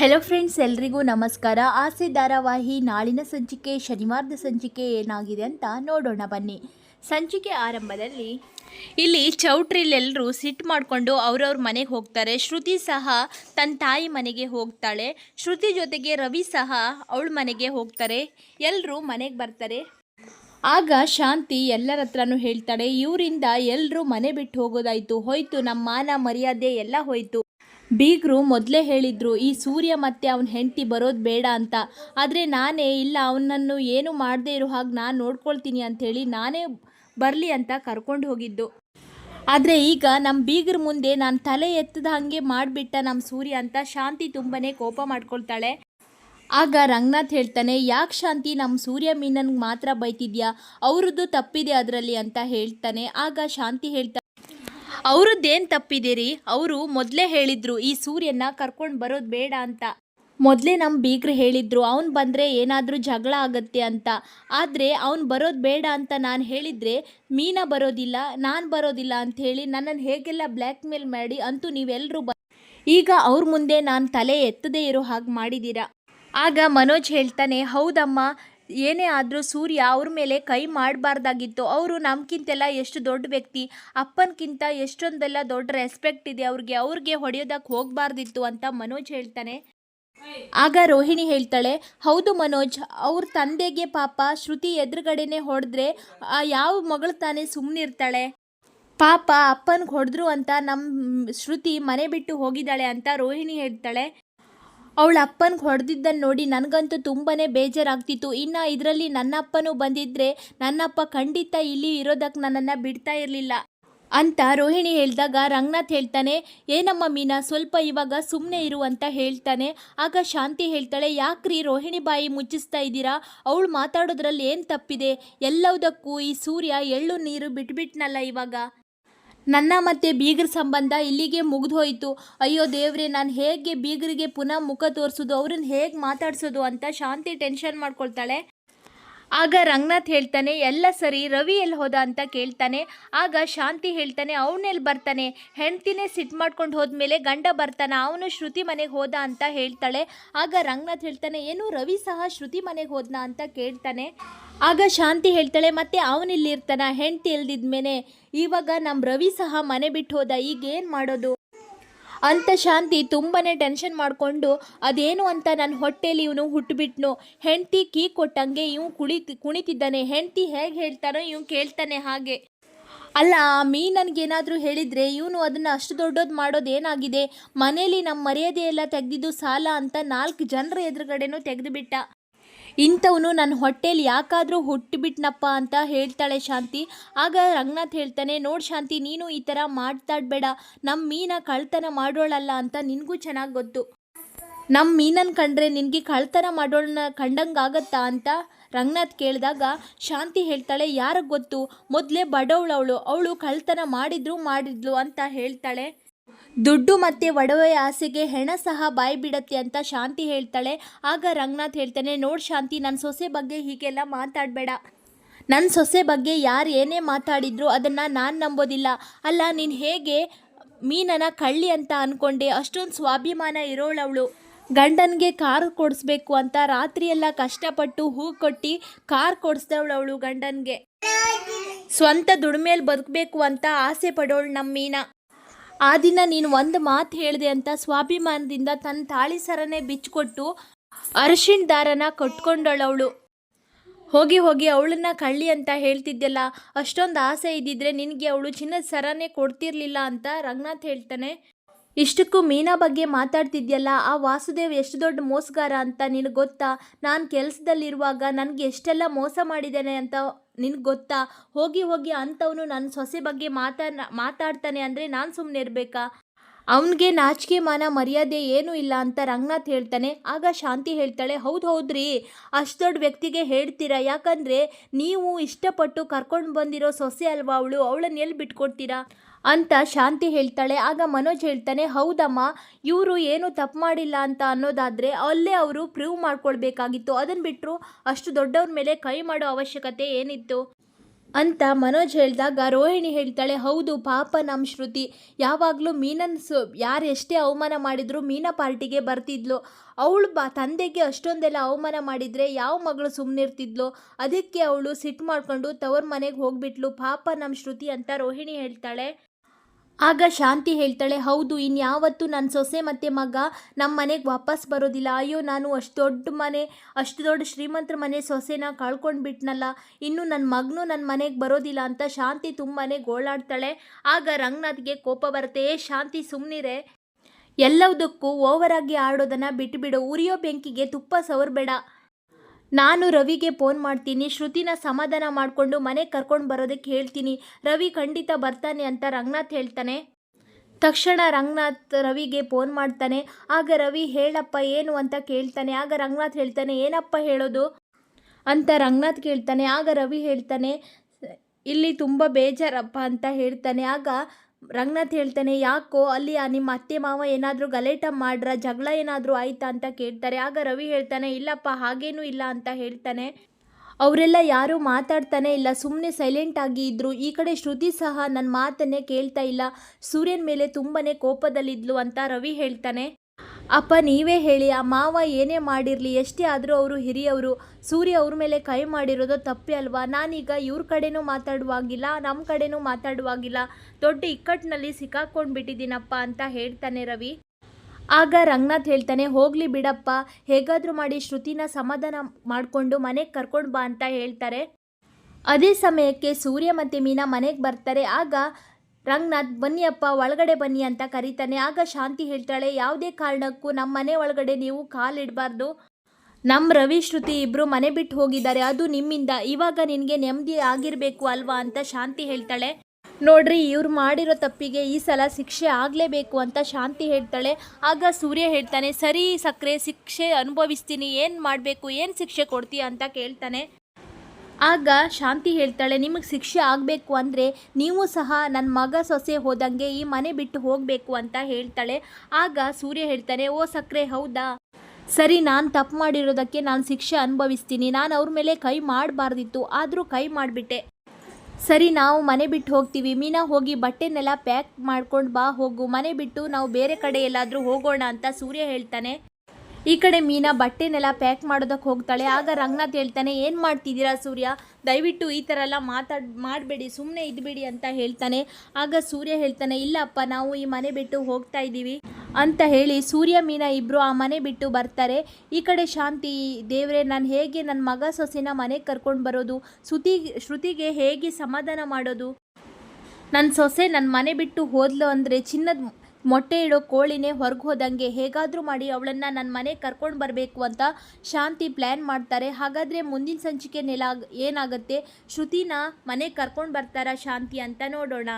Hello friends ಎಲ್ರಿಗೂ ನಮಸ್ಕಾರ. ಆಸೆ ಧಾರಾವಾಹಿ ನಾಳಿನ ಸಂಚಿಕೆ, ಶನಿವಾರದ ಸಂಚಿಕೆ ಏನಾಗಿದೆ ಅಂತ ನೋಡೋಣ ಬನ್ನಿ. ಸಂಚಿಕೆ ಆರಂಭದಲ್ಲಿ ಇಲ್ಲಿ ಚೌಟ್ರಿಲೆಲ್ಲರೂ ಸಿಟ್ ಮಾಡಿಕೊಂಡು ಅವ್ರವ್ರ ಮನೆಗೆ ಹೋಗ್ತಾರೆ. ಶ್ರುತಿ ಸಹ ತನ್ನ ತಾಯಿ ಮನೆಗೆ ಹೋಗ್ತಾಳೆ. ಶ್ರುತಿ ಜೊತೆಗೆ ರವಿ ಸಹ ಅವಳ ಮನೆಗೆ ಹೋಗ್ತಾರೆ. ಎಲ್ಲರೂ ಮನೆಗೆ ಬರ್ತಾರೆ. ಆಗ ಶಾಂತಿ ಎಲ್ಲರ ಹತ್ರನೂ ಹೇಳ್ತಾಳೆ, ಇವರಿಂದ ಎಲ್ಲರೂ ಮನೆ ಬಿಟ್ಟು ಹೋಗೋದಾಯಿತು, ಹೋಯ್ತು ನಮ್ಮ ಮಾನ ಮರ್ಯಾದೆ ಎಲ್ಲ ಹೋಯ್ತು. ಬೀಗರು ಮೊದಲೇ ಹೇಳಿದ್ರು, ಈ ಸೂರ್ಯ ಮತ್ತೆ ಅವನ ಹೆಂಡತಿ ಬರೋದು ಬೇಡ ಅಂತ. ಆದರೆ ನಾನೇ, ಇಲ್ಲ, ಅವನನ್ನು ಏನು ಮಾಡದೇ ಇರೋ ಹಾಗೆ ನಾನು ನೋಡ್ಕೊಳ್ತೀನಿ ಅಂಥೇಳಿ ನಾನೇ ಬರಲಿ ಅಂತ ಕರ್ಕೊಂಡು ಹೋಗಿದ್ದು. ಆದರೆ ಈಗ ನಮ್ಮ ಬೀಗರ ಮುಂದೆ ನಾನು ತಲೆ ಎತ್ತದ ಹಾಗೆ ಮಾಡಿಬಿಟ್ಟ ನಮ್ಮ ಸೂರ್ಯ ಅಂತ ಶಾಂತಿ ತುಂಬನೇ ಕೋಪ ಮಾಡ್ಕೊಳ್ತಾಳೆ. ಆಗ ರಂಗನಾಥ್ ಹೇಳ್ತಾನೆ, ಯಾಕೆ ಶಾಂತಿ ನಮ್ಮ ಸೂರ್ಯ ಮೀನನ್ಗೆ ಮಾತ್ರ ಬೈತಿದ್ಯಾ? ಅವ್ರದ್ದು ತಪ್ಪಿದೆ ಅದರಲ್ಲಿ ಅಂತ ಹೇಳ್ತಾನೆ. ಆಗ ಶಾಂತಿ ಹೇಳ್ತಾ ಅವ್ರದ್ದೇನು ತಪ್ಪಿದ್ದೀರಿ? ಅವರು ಮೊದಲೇ ಹೇಳಿದ್ರು, ಈ ಸೂರ್ಯನ ಕರ್ಕೊಂಡು ಬರೋದು ಬೇಡ ಅಂತ. ಮೊದಲೇ ನಮ್ಮ ಬೀಗರು ಹೇಳಿದ್ರು, ಅವ್ನು ಬಂದರೆ ಏನಾದರೂ ಜಗಳ ಆಗತ್ತೆ ಅಂತ. ಆದರೆ ಅವ್ನು ಬರೋದು ಬೇಡ ಅಂತ ನಾನು ಹೇಳಿದರೆ ಮೀನಾ ಬರೋದಿಲ್ಲ, ನಾನು ಬರೋದಿಲ್ಲ ಅಂತ ಹೇಳಿ ನನ್ನನ್ನು ಹೇಗೆಲ್ಲ ಬ್ಲ್ಯಾಕ್ ಮೇಲ್ ಮಾಡಿ ಅಂತೂ ನೀವೆಲ್ಲರೂ ಬ, ಈಗ ಅವ್ರ ಮುಂದೆ ನಾನು ತಲೆ ಎತ್ತದೇ ಇರೋ ಹಾಗೆ ಮಾಡಿದ್ದೀರಾ ಆಗ ಮನೋಜ್ ಹೇಳ್ತಾನೆ, ಹೌದಮ್ಮ ಏನೇ ಆದರೂ ಸೂರ್ಯ ಅವ್ರ ಮೇಲೆ ಕೈ ಮಾಡಬಾರ್ದಾಗಿತ್ತು. ಅವರು ನಮ್ಗಿಂತೆಲ್ಲ ಎಷ್ಟು ದೊಡ್ಡ ವ್ಯಕ್ತಿ ಅಪ್ಪನಕ್ಕಿಂತ ಎಷ್ಟೊಂದೆಲ್ಲ ದೊಡ್ಡ ರೆಸ್ಪೆಕ್ಟ್ ಇದೆ ಅವ್ರಿಗೆ ಅವ್ರಿಗೆ ಹೊಡೆಯೋದಕ್ಕೆ ಹೋಗಬಾರ್ದಿತ್ತು ಅಂತ ಮನೋಜ್ ಹೇಳ್ತಾನೆ. ಆಗ ರೋಹಿಣಿ ಹೇಳ್ತಾಳೆ, ಹೌದು ಮನೋಜ್, ಅವ್ರ ತಂದೆಗೆ ಪಾಪ ಶ್ರುತಿ ಎದುರುಗಡೆನೆ ಹೊಡೆದ್ರೆ ಯಾವ ಮಗಳು ತಾನೇ ಸುಮ್ಮನಿರ್ತಾಳೆ ಪಾಪ ಅಪ್ಪನಿಗೆ ಹೊಡೆದ್ರು ಅಂತ ನಮ್ಮ ಶ್ರುತಿ ಮನೆ ಬಿಟ್ಟು ಹೋಗಿದ್ದಾಳೆ ಅಂತ ರೋಹಿಣಿ ಹೇಳ್ತಾಳೆ. ಅವಳ ಅಪ್ಪನಿಗೆ ಹೊಡೆದಿದ್ದನ್ನು ನೋಡಿ ನನಗಂತೂ ತುಂಬಾ ಬೇಜಾರಾಗ್ತಿತ್ತು. ಇನ್ನು ಇದರಲ್ಲಿ ನನ್ನಪ್ಪನೂ ಬಂದಿದ್ದರೆ ನನ್ನಪ್ಪ ಖಂಡಿತ ಇಲ್ಲಿ ಇರೋದಕ್ಕೆ ನನ್ನನ್ನು ಬಿಡ್ತಾ ಇರಲಿಲ್ಲ. ಅಂತ ರೋಹಿಣಿ ಹೇಳಿದಾಗ ರಂಗನಾಥ್ ಹೇಳ್ತಾನೆ, ಏನಮ್ಮ ಮೀನಾ, ಸ್ವಲ್ಪ ಇವಾಗ ಸುಮ್ಮನೆ ಇರು ಅಂತ ಹೇಳ್ತಾನೆ. ಆಗ ಶಾಂತಿ ಹೇಳ್ತಾಳೆ, ಯಾಕ್ರಿ ರೋಹಿಣಿ ಬಾಯಿ ಮುಚ್ಚಿಸ್ತಾ ಇದ್ದೀರಾ? ಅವಳು ಮಾತಾಡೋದ್ರಲ್ಲಿ ಏನು ತಪ್ಪಿದೆ? ಎಲ್ಲವುದಕ್ಕೂ ಈ ಸೂರ್ಯ ಎಳ್ಳು ನೀರು ಬಿಟ್ಬಿಟ್ನಲ್ಲ ಇವಾಗ. ನನ್ನ ಮತ್ತು ಬೀಗರ ಸಂಬಂಧ ಇಲ್ಲಿಗೆ ಮುಗಿದು ಹೋಯಿತು ಅಯ್ಯೋ ದೇವ್ರೆ, ನಾನು ಹೇಗೆ ಬೀಗರಿಗೆ ಪುನಃ ಮುಖ ತೋರಿಸೋದು, ಅವ್ರನ್ನ ಹೇಗೆ ಮಾತಾಡಿಸೋದು ಅಂತ ಶಾಂತಿ ಟೆನ್ಷನ್ ಮಾಡ್ಕೊಳ್ತಾಳೆ. ಆಗ ರಂಗನಾಥ್ ಹೇಳ್ತಾನೆ, ಎಲ್ಲ ಸರಿ, ರವಿ ಎಲ್ಲಿ ಹೋದ ಅಂತ ಕೇಳ್ತಾನೆ. ಆಗ ಶಾಂತಿ ಹೇಳ್ತಾನೆ ಅವನೆಲ್ಲಿ ಬರ್ತಾನೆ? ಹೆಂಡ್ತಿನೇ ಸಿಟ್ ಮಾಡ್ಕೊಂಡು ಹೋದ್ಮೇಲೆ ಗಂಡ ಬರ್ತಾನೆ? ಅವನು ಶ್ರುತಿ ಮನೆಗೆ ಹೋದ ಅಂತ ಹೇಳ್ತಾಳೆ. ಆಗ ರಂಗನಾಥ್ ಹೇಳ್ತಾನೆ, ಏನು, ರವಿ ಸಹ ಶ್ರುತಿ ಮನೆಗೆ ಹೋದ್ನ ಅಂತ ಕೇಳ್ತಾನೆ. ಆಗ ಶಾಂತಿ ಹೇಳ್ತಾಳೆ, ಮತ್ತೆ ಅವನಿಲ್ಲಿರ್ತಾನ ಹೆಂಡ್ತಿ ಇಲ್ದಿದ್ಮೇಲೆ ಇವಾಗ ನಮ್ಮ ರವಿ ಸಹ ಮನೆ ಬಿಟ್ಟು ಹೋದ, ಈಗೇನು ಮಾಡೋದು? ಅಂತ ಶಾಂತಿ ತುಂಬಾ ಟೆನ್ಷನ್ ಮಾಡಿಕೊಂಡು, ಅದೇನು ಅಂತ ನನ್ನ ಹೊಟ್ಟೆಲಿ ಇವನು ಹುಟ್ಟುಬಿಟ್ನು ಹೆಂಡತಿ ಕೀ ಕೊಟ್ಟಂಗೆ ಇವ್ ಕುಳಿ, ಕುಣಿತಿದ್ದಾನೆ. ಹೆಂಡತಿ ಹೇಗೆ ಹೇಳ್ತಾನೋ ಇವ್ ಕೇಳ್ತಾನೆ ಹಾಗೆ. ಅಲ್ಲ ಮೀ ನನಗೇನಾದರೂ ಹೇಳಿದರೆ ಇವನು ಅದನ್ನು ಅಷ್ಟು ದೊಡ್ಡದು ಮಾಡೋದು ಏನಾಗಿದೆ? ಮನೇಲಿ ನಮ್ಮ ಮರ್ಯಾದೆ ಎಲ್ಲ ತೆಗೆದಿದ್ದು ಸಾಲ ಅಂತ ನಾಲ್ಕು ಜನರ ಎದುರುಗಡೆನೂ ತೆಗೆದುಬಿಟ್ಟ. ಇಂಥವನು ನನ್ನ ಹೊಟ್ಟೆಲಿ ಯಾಕಾದರೂ ಹುಟ್ಟುಬಿಟ್ನಪ್ಪ ಅಂತ ಹೇಳ್ತಾಳೆ ಶಾಂತಿ. ಆಗ ರಂಗನಾಥ್ ಹೇಳ್ತಾನೆ, ನೋಡಿ ಶಾಂತಿ, ನೀನು ಈ ಥರ ಮಾಡ್ತಾಡ್ಬೇಡ ನಮ್ಮ ಮೀನ ಕಳ್ತನ ಮಾಡೋಳಲ್ಲ ಅಂತ ನಿನಗೂ ಚೆನ್ನಾಗಿ ಗೊತ್ತು. ನಮ್ಮ ಮೀನನ್ನು ಕಂಡ್ರೆ ನಿನಗೆ ಕಳ್ತನ ಮಾಡೋಳನ್ನ ಕಂಡಂಗಾಗತ್ತಾ ಅಂತ ರಂಗನಾಥ್ ಕೇಳಿದಾಗ ಶಾಂತಿ ಹೇಳ್ತಾಳೆ, ಯಾರಿಗೆ ಗೊತ್ತು? ಮೊದಲೇ ಬಡವಳವಳು ಅವಳು ಕಳ್ತನ ಮಾಡಿದ್ರು ಮಾಡಿದ್ಲು ಅಂತ ಹೇಳ್ತಾಳೆ. ದುಡ್ಡು ಮತ್ತೆ ಒಡವೆ ಆಸೆಗೆ ಹೆಣ ಸಹ ಬಾಯಿ ಬಿಡತ್ತೆ ಅಂತ ಶಾಂತಿ ಹೇಳ್ತಾಳೆ. ಆಗ ರಂಗನಾಥ್ ಹೇಳ್ತಾನೆ, ನೋಡು ಶಾಂತಿ ನನ್ನ ಸೊಸೆ ಬಗ್ಗೆ ಹೀಗೆಲ್ಲ ಮಾತಾಡಬೇಡ. ನನ್ನ ಸೊಸೆ ಬಗ್ಗೆ ಯಾರು ಏನೇ ಮಾತಾಡಿದ್ರು ಅದನ್ನು ನಾನು ನಂಬೋದಿಲ್ಲ. ಅಲ್ಲ, ನೀನು ಹೇಗೆ ಮೀನನ ಕಳ್ಳಿ ಅಂತ ಅಂದ್ಕೊಂಡೆ ಅಷ್ಟೊಂದು ಸ್ವಾಭಿಮಾನ ಇರೋಳವಳು. ಗಂಡನಿಗೆ ಕಾರ್ ಕೊಡಿಸ್ಬೇಕು ಅಂತ ರಾತ್ರಿಯೆಲ್ಲ ಕಷ್ಟಪಟ್ಟು ಹೂ ಕೊಟ್ಟು ಕಾರ್ ಕೊಡಿಸ್ದವಳವಳು ಗಂಡನಿಗೆ. ಸ್ವಂತ ದುಡಿಮೇಲೆ ಬದುಕಬೇಕು ಅಂತ ಆಸೆ ಪಡೋಳು ನಮ್ಮ ಮೀನಾ. ಆ ದಿನ ನೀನು ಒಂದು ಮಾತು ಹೇಳಿದೆ ಅಂತ ಸ್ವಾಭಿಮಾನದಿಂದ ತನ್ನ ತಾಳಿ ಸರನೇ ಬಿಚ್ಚಿಕೊಟ್ಟು ಅರಿಶಿಣ ದಾರನ ಕಟ್ಕೊಂಡಳವಳು. ಹೋಗಿ ಹೋಗಿ ಅವಳನ್ನ ಕಳ್ಳಿ ಅಂತ ಹೇಳ್ತಿದ್ದೆಲ್ಲ ಅಷ್ಟೊಂದು ಆಸೆ ಇದ್ದಿದ್ರೆ ನಿನಗೆ ಅವಳು ಚಿನ್ನದ ಸರನೇ ಕೊಡ್ತಿರ್ಲಿಲ್ಲ ಅಂತ ರಂಗನಾಥ್ ಹೇಳ್ತಾನೆ. ಇಷ್ಟಕ್ಕೂ ಮೀನಾ ಬಗ್ಗೆ ಮಾತಾಡ್ತಿದ್ಯಲ್ಲ, ಆ ವಾಸುದೇವ್ ಎಷ್ಟು ದೊಡ್ಡ ಮೋಸಗಾರ ಅಂತ ನಿನಗೆ ಗೊತ್ತಾ? ನಾನು ಕೆಲಸದಲ್ಲಿರುವಾಗ ನನಗೆ ಎಷ್ಟೆಲ್ಲ ಮೋಸ ಮಾಡಿದ್ದೇನೆ ಅಂತ ನಿನಗೆ ಗೊತ್ತಾ? ಹೋಗಿ ಹೋಗಿ ಅಂಥವನು ನನ್ನ ಸೊಸೆ ಬಗ್ಗೆ ಮಾತಾಡ ಮಾತಾಡ್ತಾನೆ ಅಂದರೆ ನಾನು ಸುಮ್ಮನೆ ಇರಬೇಕಾ ಅವನಿಗೆ ನಾಚಿಕೆ ಮಾನ ಮರ್ಯಾದೆ ಏನೂ ಇಲ್ಲ ಅಂತ ರಂಗನಾಥ್ ಹೇಳ್ತಾನೆ. ಆಗ ಶಾಂತಿ ಹೇಳ್ತಾಳೆ, ಹೌದು ಹೌದ್ರಿ, ಅಷ್ಟು ದೊಡ್ಡ ವ್ಯಕ್ತಿಗೆ ಹೇಳ್ತೀರಾ? ಯಾಕಂದರೆ ನೀವು ಇಷ್ಟಪಟ್ಟು ಕರ್ಕೊಂಡು ಬಂದಿರೋ ಸೊಸೆ ಅಲ್ವಾ ಅವಳು? ಅವಳನ್ನ ಎಲ್ಲಿ ಬಿಟ್ಕೊಡ್ತೀರಾ? ಅಂತ ಶಾಂತಿ ಹೇಳ್ತಾಳೆ. ಆಗ ಮನೋಜ್ ಹೇಳ್ತಾನೆ, ಹೌದಮ್ಮ, ಇವರು ಏನು ತಪ್ಪು ಮಾಡಿಲ್ಲ ಅಂತ ಅನ್ನೋದಾದರೆ ಅಲ್ಲೇ ಅವರು ಪ್ರೂವ್ ಮಾಡ್ಕೊಳ್ಬೇಕಾಗಿತ್ತು. ಅದನ್ನು ಬಿಟ್ಟರು ಅಷ್ಟು ದೊಡ್ಡವ್ರ ಮೇಲೆ ಕೈ ಮಾಡೋ ಅವಶ್ಯಕತೆ ಏನಿತ್ತು? ಅಂತ ಮನೋಜ್ ಹೇಳಿದಾಗ, ರೋಹಿಣಿ ಹೇಳ್ತಾಳೆ, ಹೌದು ಪಾಪ ನಮ್ಮ ಶ್ರುತಿ. ಯಾವಾಗಲೂ ಮೀನನ್ ಸು, ಯಾರು ಎಷ್ಟೇ ಅವಮಾನ ಮಾಡಿದ್ರು ಮೀನಾ ಪಾರ್ಟಿಗೆ ಬರ್ತಿದ್ಲು. ಅವಳು ಬಾ, ತಂದೆಗೆ ಅಷ್ಟೊಂದೆಲ್ಲ ಅವಮಾನ ಮಾಡಿದರೆ ಯಾವ ಮಗಳು ಸುಮ್ಮನಿರ್ತಿದ್ಲು ಅದಕ್ಕೆ ಅವಳು ಸಿಟ್ಟು ಮಾಡಿಕೊಂಡು ತವ್ರ ಮನೆಗೆ ಹೋಗ್ಬಿಟ್ಲು. ಪಾಪ ನಮ್ಮ ಶ್ರುತಿ ಅಂತ ರೋಹಿಣಿ ಹೇಳ್ತಾಳೆ. ಆಗ ಶಾಂತಿ ಹೇಳ್ತಾಳೆ, ಹೌದು, ಇನ್ಯಾವತ್ತೂ ನನ್ನ ಸೊಸೆ ಮತ್ತು ಮಗ ನಮ್ಮ ಮನೆಗೆ ವಾಪಸ್ ಬರೋದಿಲ್ಲ. ಅಯ್ಯೋ, ನಾನು ಅಷ್ಟು ದೊಡ್ಡ ಮನೆ, ಅಷ್ಟು ದೊಡ್ಡ ಶ್ರೀಮಂತರ ಮನೆ ಸೊಸೆನ ಕಳ್ಕೊಂಡು ಬಿಟ್ನಲ್ಲ. ಇನ್ನು ನನ್ನ ಮಗನೂ ನನ್ನ ಮನೆಗೆ ಬರೋದಿಲ್ಲ ಅಂತ ಶಾಂತಿ ತುಂಬಾ ಗೋಳಾಡ್ತಾಳೆ. ಆಗ ರಂಗನಾಥ್ಗೆ ಕೋಪ ಬರುತ್ತೆ, ಏ ಶಾಂತಿ ಸುಮ್ಮನಿರೆ ಎಲ್ಲದಕ್ಕೂ ಓವರಾಗಿ ಆಡೋದನ್ನು ಬಿಟ್ಟುಬಿಡು ಉರಿಯೋ ಬೆಂಕಿಗೆ ತುಪ್ಪ ಸವರ್ಬೇಡ ನಾನು ರವಿಗೆ ಫೋನ್ ಮಾಡ್ತೀನಿ, ಶ್ರುತಿನ ಸಮಾಧಾನ ಮಾಡಿಕೊಂಡು ಮನೆಗೆ ಕರ್ಕೊಂಡು ಬರೋದಕ್ಕೆ ಹೇಳ್ತೀನಿ. ರವಿ ಖಂಡಿತ ಬರ್ತಾನೆ ಅಂತ ರಂಗನಾಥ್ ಹೇಳ್ತಾನೆ. ತಕ್ಷಣ ರಂಗನಾಥ್ ರವಿಗೆ ಫೋನ್ ಮಾಡ್ತಾನೆ. ಆಗ ರವಿ, ಹೇಳಪ್ಪ, ಏನು ಅಂತ ಕೇಳ್ತಾನೆ. ಆಗ ರಂಗನಾಥ್ ಹೇಳ್ತಾನೆ, ಏನಪ್ಪ ಹೇಳೋದು? ಅಂತ ರಂಗನಾಥ್ ಕೇಳ್ತಾನೆ. ಆಗ ರವಿ ಹೇಳ್ತಾನೆ, ಇಲ್ಲಿ ತುಂಬ ಬೇಜಾರಪ್ಪ ಅಂತ ಹೇಳ್ತಾನೆ. ಆಗ ರಂಗನಾಥ್ ಹೇಳ್ತಾನೆ, ಯಾಕೋ, ಅಲ್ಲಿ ನಿಮ್ಮ ಅತ್ತೆ ಮಾವ ಏನಾದರೂ ಗಲೇಟ ಮಾಡ್ರ, ಜಗಳ ಏನಾದರೂ ಆಯ್ತಾ ಅಂತ ಕೇಳ್ತಾರೆ. ಆಗ ರವಿ ಹೇಳ್ತಾನೆ, ಇಲ್ಲಪ್ಪ, ಹಾಗೇನೂ ಇಲ್ಲ ಅಂತ ಹೇಳ್ತಾನೆ. ಅವರೆಲ್ಲ ಯಾರೂ ಮಾತಾಡ್ತಾನೆ ಇಲ್ಲ ಸುಮ್ಮನೆ ಸೈಲೆಂಟ್ ಆಗಿ ಇದ್ರು. ಈ ಕಡೆ ಶ್ರುತಿ ಸಹ ನನ್ನ ಮಾತನ್ನೇ ಕೇಳ್ತಾ ಇಲ್ಲ. ಸೂರ್ಯನ ಮೇಲೆ ತುಂಬನೇ ಕೋಪದಲ್ಲಿದ್ಲು ಅಂತ ರವಿ ಹೇಳ್ತಾನೆ. ಅಪ್ಪ, ನೀವೇ ಹೇಳಿ, ಆ ಮಾವ ಏನೇ ಮಾಡಿರಲಿ, ಎಷ್ಟೇ ಆದರೂ ಅವರು ಹಿರಿಯವರು, ಸೂರ್ಯ ಅವ್ರ ಮೇಲೆ ಕೈ ಮಾಡಿರೋದು ತಪ್ಪೇ ಅಲ್ವಾ? ನಾನೀಗ ಇವ್ರ ಕಡೆನೂ ಮಾತಾಡುವಾಗಿಲ್ಲ ನಮ್ಮ ಕಡೆನೂ ಮಾತಾಡುವಾಗಿಲ್ಲ. ದೊಡ್ಡ ಇಕ್ಕಟ್ಟಿನಲ್ಲಿ ಸಿಕ್ಕಾಕೊಂಡು ಬಿಟ್ಟಿದ್ದೀನಪ್ಪ ಅಂತ ಹೇಳ್ತಾನೆ ರವಿ. ಆಗ ರಂಗನಾಥ್ ಹೇಳ್ತಾನೆ, ಹೋಗಲಿ ಬಿಡಪ್ಪ, ಹೇಗಾದರೂ ಮಾಡಿ ಶ್ರುತಿನ ಸಮಾಧಾನ ಮಾಡಿಕೊಂಡು ಮನೆಗೆ ಕರ್ಕೊಂಡು ಬಾ ಅಂತ ಹೇಳ್ತಾರೆ. ಅದೇ ಸಮಯಕ್ಕೆ ಸೂರ್ಯ ಮತ್ತು ಮೀನಾ ಮನೆಗೆ ಬರ್ತಾರೆ. ಆಗ ರಂಗನಾಥ್, ಬನ್ನಿಯಪ್ಪ, ಒಳಗಡೆ ಬನ್ನಿ ಅಂತ ಕರೀತಾನೆ. ಆಗ ಶಾಂತಿ ಹೇಳ್ತಾಳೆ, ಯಾವುದೇ ಕಾರಣಕ್ಕೂ ನಮ್ಮ ಮನೆ ಒಳಗಡೆ ನೀವು ಕಾಲಿಡಬಾರ್ದು ನಮ್ಮ ರವಿ, ಶ್ರುತಿ ಇಬ್ಬರು ಮನೆ ಬಿಟ್ಟು ಹೋಗಿದ್ದಾರೆ. ಅದು ನಿಮ್ಮಿಂದ. ಇವಾಗ ನಿನಗೆ ನೆಮ್ಮದಿ ಆಗಿರಬೇಕು ಅಲ್ವಾ ಅಂತ ಶಾಂತಿ ಹೇಳ್ತಾಳೆ. ನೋಡ್ರಿ, ಇವ್ರು ಮಾಡಿರೋ ತಪ್ಪಿಗೆ ಈ ಸಲ ಶಿಕ್ಷೆ ಆಗಲೇಬೇಕು ಅಂತ ಶಾಂತಿ ಹೇಳ್ತಾಳೆ. ಆಗ ಸೂರ್ಯ ಹೇಳ್ತಾನೆ, ಸರಿ ಸಕ್ಕರೆ ಶಿಕ್ಷೆ ಅನುಭವಿಸ್ತೀನಿ. ಏನು ಮಾಡಬೇಕು? ಏನು ಶಿಕ್ಷೆ ಕೊಡ್ತೀಯ? ಅಂತ ಕೇಳ್ತಾನೆ. ಆಗ ಶಾಂತಿ ಹೇಳ್ತಾಳೆ, ನಿಮಗೆ ಶಿಕ್ಷೆ ಆಗಬೇಕು ಅಂದರೆ ನೀವು ಸಹ ನನ್ನ ಮಗ ಸೊಸೆ ಹೋದಂಗೆ ಈ ಮನೆ ಬಿಟ್ಟು ಹೋಗಬೇಕು ಅಂತ ಹೇಳ್ತಾಳೆ. ಆಗ ಸೂರ್ಯ ಹೇಳ್ತಾನೆ, ಓ ಸಕ್ಕರೆ ಹೌದಾ? ಸರಿ, ನಾನು ತಪ್ಪು ಮಾಡಿರೋದಕ್ಕೆ ನಾನು ಶಿಕ್ಷೆ ಅನುಭವಿಸ್ತೀನಿ. ನಾನು ಅವ್ರ ಮೇಲೆ ಕೈ ಮಾಡಬಾರ್ದಿತ್ತು, ಆದರೂ ಕೈ ಮಾಡಿಬಿಟ್ಟೆ. ಸರಿ, ನಾವು ಮನೆ ಬಿಟ್ಟು ಹೋಗ್ತೀವಿ. ಮೀನಾ ಹೋಗಿ ಬಟ್ಟೆನೆಲ್ಲ ಪ್ಯಾಕ್ ಮಾಡ್ಕೊಂಡು ಬಾ, ಹೋಗು. ಮನೆ ಬಿಟ್ಟು ನಾವು ಬೇರೆ ಕಡೆ ಎಲ್ಲಾದರೂ ಹೋಗೋಣ ಅಂತ ಸೂರ್ಯ ಹೇಳ್ತಾನೆ. ಈ ಕಡೆ ಮೀನಾ ಬಟ್ಟೆನೆಲ್ಲ ಪ್ಯಾಕ್ ಮಾಡೋದಕ್ಕೆ ಹೋಗ್ತಾಳೆ. ಆಗ ರಂಗನಾಥ್ ಹೇಳ್ತಾನೆ, ಏನು ಮಾಡ್ತಿದ್ದೀರಾ ಸೂರ್ಯ? ದಯವಿಟ್ಟು ಈ ಥರ ಎಲ್ಲ ಮಾತಾಡ್, ಮಾಡಬೇಡಿ ಸುಮ್ಮನೆ ಇದ್ಬಿಡಿ ಅಂತ ಹೇಳ್ತಾನೆ. ಆಗ ಸೂರ್ಯ ಹೇಳ್ತಾನೆ, ಇಲ್ಲಪ್ಪ, ನಾವು ಈ ಮನೆ ಬಿಟ್ಟು ಹೋಗ್ತಾ ಇದ್ದೀವಿ ಅಂತ ಹೇಳಿ ಸೂರ್ಯ, ಮೀನಾ ಇಬ್ಬರು ಆ ಮನೆ ಬಿಟ್ಟು ಬರ್ತಾರೆ. ಈ ಕಡೆ ಶಾಂತಿ, ದೇವ್ರೆ, ನಾನು ಹೇಗೆ ನನ್ನ ಮಗ ಸೊಸೆನ ಮನೆಗೆ ಕರ್ಕೊಂಡು ಬರೋದು? ಶ್ರುತಿ, ಶ್ರುತಿಗೆ ಹೇಗೆ ಸಮಾಧಾನ ಮಾಡೋದು? ನನ್ನ ಸೊಸೆ ನನ್ನ ಮನೆ ಬಿಟ್ಟು ಹೋದ್ಲು ಅಂದರೆ ಚಿನ್ನದ ಮೊಟ್ಟೆ ಇಡೋ ಕೋಳಿನೇ ಹೊರಗೆ ಹೋದಂಗೆ ಹೇಗಾದರೂ ಮಾಡಿ ಅವಳನ್ನು ನನ್ನ ಮನೆಗೆ ಕರ್ಕೊಂಡು ಬರಬೇಕು ಅಂತ ಶಾಂತಿ ಪ್ಲ್ಯಾನ್ ಮಾಡ್ತಾರೆ. ಹಾಗಾದರೆ ಮುಂದಿನ ಸಂಚಿಕೆ ನೆಲ ಏನಾಗುತ್ತೆ? ಶ್ರುತಿನ ಮನೆಗೆ ಕರ್ಕೊಂಡು ಬರ್ತಾರಾ ಶಾಂತಿ ಅಂತ ನೋಡೋಣ.